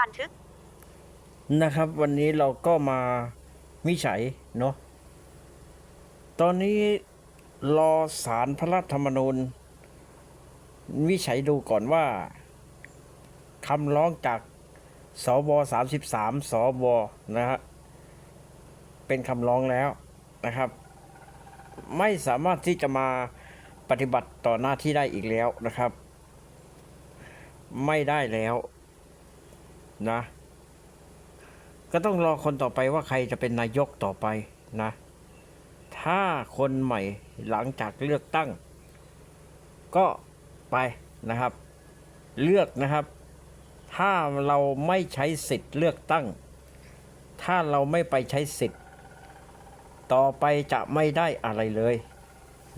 บันทึก นะครับ วันนี้เราก็มาวิจัยเนาะตอนนี้รอสารพระรัฐธรรมนูญ วิจัยดูก่อนว่าคำร้องจากสว33สวนะฮะเป็นคำร้องแล้วนะครับ ไม่สามารถที่จะมาปฏิบัติต่อหน้าที่ได้อีกแล้วนะครับ ไม่ได้แล้ว นะ ก็ต้องรอคนต่อไปว่าใครจะเป็นนายกต่อไปนะ ถ้าคนใหม่หลังจากเลือกตั้ง ก็ไปนะครับ เลือกนะครับ ถ้าเราไม่ใช้สิทธิ์เลือกตั้ง ถ้าเราไม่ไปใช้สิทธิ์ ต่อไปจะไม่ได้อะไรเลย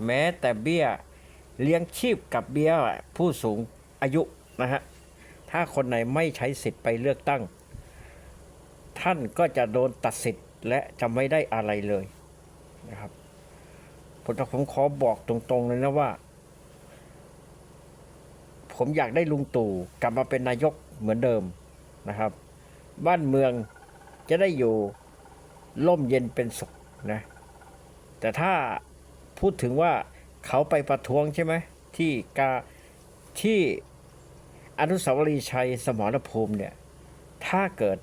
แม้แต่เบี้ยเลี้ยงชีพกับเบี้ยผู้สูงอายุนะฮะ ถ้าคนไหนไม่ใช้สิทธิ์ไปเลือกตั้ง ท่านก็จะโดนตัดสิทธิ์และจะไม่ได้อะไรเลยนะครับผมผมขอบอกตรงๆเลยนะว่า ผมอยากได้ลุงตู่กลับมาเป็นนายกเหมือนเดิมนะครับ บ้านเมืองจะได้อยู่ร่มเย็นเป็นสุขนะ แต่ถ้าพูดถึงว่าเขาไปประท้วงใช่ไหมที่กาที่ อนุสาวรีย์ชัยสมรภูมิเนี่ย ถ้าเกิด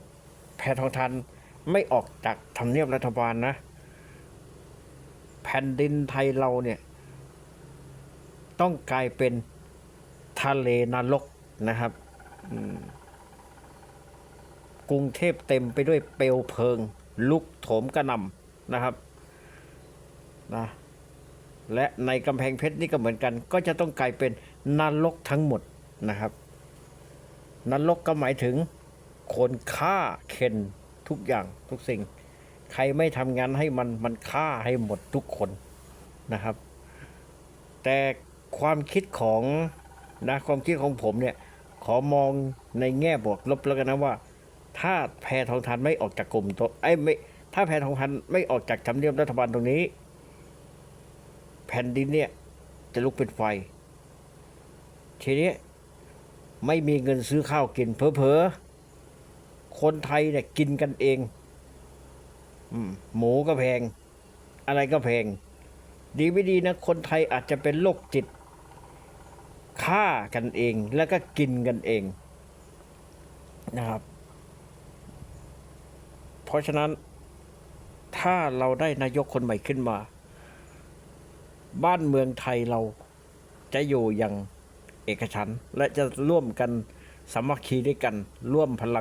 แพทองทันไม่ออกจากทำเนียบรัฐบาลนะ แผ่นดินไทยเราเนี่ย ต้องกลายเป็นทะเลนรกนะครับกรุงเทพเต็มไปด้วยเปลวเพลิง ลุกโถมกระนำนะครับนะและในกำแพงเพชรนี่ก็เหมือนกัน ก็จะต้องกลายเป็นนรกทั้งหมดนะครับ นรกก็หมายถึง คนฆ่าเข็นทุกอย่างทุกสิ่ง ใครไม่ทำงานให้มันมันฆ่าให้หมดทุกคนนะครับ แต่ความคิดของนะความคิดของผมเนี่ย ขอมองในแง่บวกลบแล้วกันนะว่า ถ้าแพทองทานไม่ออกจากกลุ่มตัวไอ้ไม่ถ้าแพทองทานไม่ออกจากทำเนียบรัฐบาลตรงนี้ แผ่นดินเนี่ยจะลุกเป็นไฟทีนี้ ไม่มีเงินซื้อข้าวกินเพอๆคนไทยเนี่ยกินกันเองหมูก็แพง อะไรก็แพง ดีไม่ดีนะ คนไทยอาจจะเป็นโรคจิตฆ่ากันเองแล้วก็กินกันเองนะครับ เพราะฉะนั้น ถ้าเราได้นายกคนใหม่ขึ้นมา บ้านเมืองไทยเราจะอยู่อย่าง เอกฉันท์และจะร่วมกันสามัคคีด้วยกันร่วมพลัง